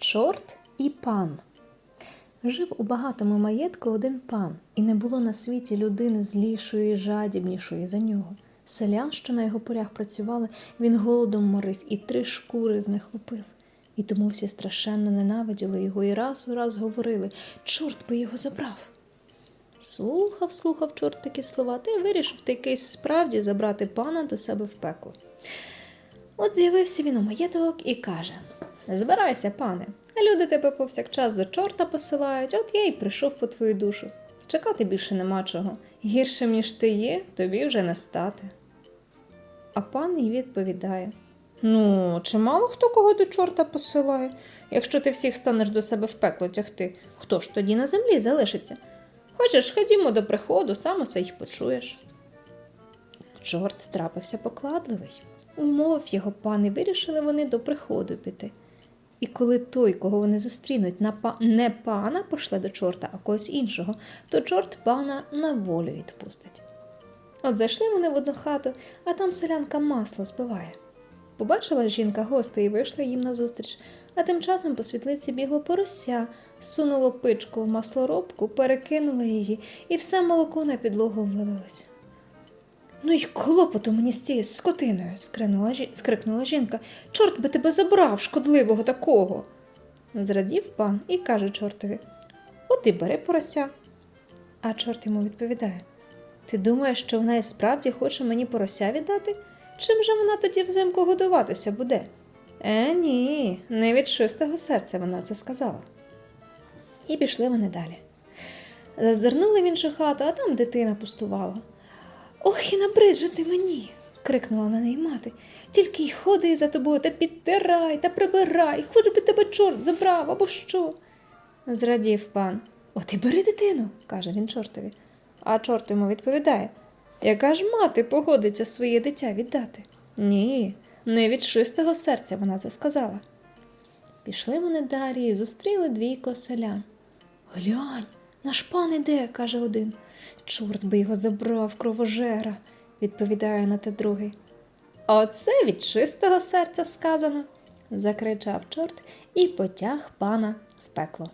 Чорт і пан. Жив у багатому маєтку один пан, і не було на світі людини злішої і жадібнішої за нього. Селян, що на його полях працювали, він голодом морив і три шкури з них лупив. І тому всі страшенно ненавиділи його і раз у раз говорили чорт би його забрав. Слухав, слухав чорт такі слова, та й вирішив таки справді забрати пана до себе в пекло. От з'явився він у маєток і каже: Збирайся, пане, люди тебе повсякчас до чорта посилають, от я й прийшов по твою душу. Чекати більше нема чого. Гіршим, ніж ти є, тобі вже не стати. А пан їй відповідає: Ну, чи мало хто кого до чорта посилає? Якщо ти всіх станеш до себе в пекло тягти, хто ж тоді на землі залишиться? Хочеш, ходімо до приходу, сам усе й почуєш. Чорт трапився покладливий. Умовив його пан і вирішили вони до приходу піти. І коли той, кого вони зустрінуть, на па... не пана пошле до чорта, а когось іншого, то чорт пана на волю відпустить. От зайшли вони в одну хату, а там селянка масло збиває. Побачила жінка гостей і вийшла їм назустріч, а тим часом по світлиці бігло порося, сунуло пичку в маслоробку, перекинуло її, і все молоко на підлогу вилилось. Ну й клопоту мені з цією скотиною, скринула, скрикнула жінка. Чорт би тебе забрав, шкодливого такого. Зрадів пан і каже чортові: От і бери порося. А чорт йому відповідає: Ти думаєш, що вона і справді хоче мені порося віддати? Чим же вона тоді взимку годуватися буде? Е, ні, не від чистого серця вона це сказала. І пішли вони далі. Зазирнули в іншу хату, а там дитина пустувала. Ох, і набрид же ти мені. крикнула на неї мати. Тільки й ходи за тобою та підтирай та прибирай, хоч би тебе чорт забрав або що. Зрадів пан. От і бери дитину, каже він чортові. А чорт йому відповідає: Яка ж мати погодиться своє дитя віддати? Ні, не від чистого серця вона це сказала. Пішли вони далі і зустріли двійко селян. Глянь, наш пан іде, каже один. Чорт би його забрав, кровожера, відповідає на те другий. Оце від чистого серця сказано, закричав чорт і потяг пана в пекло.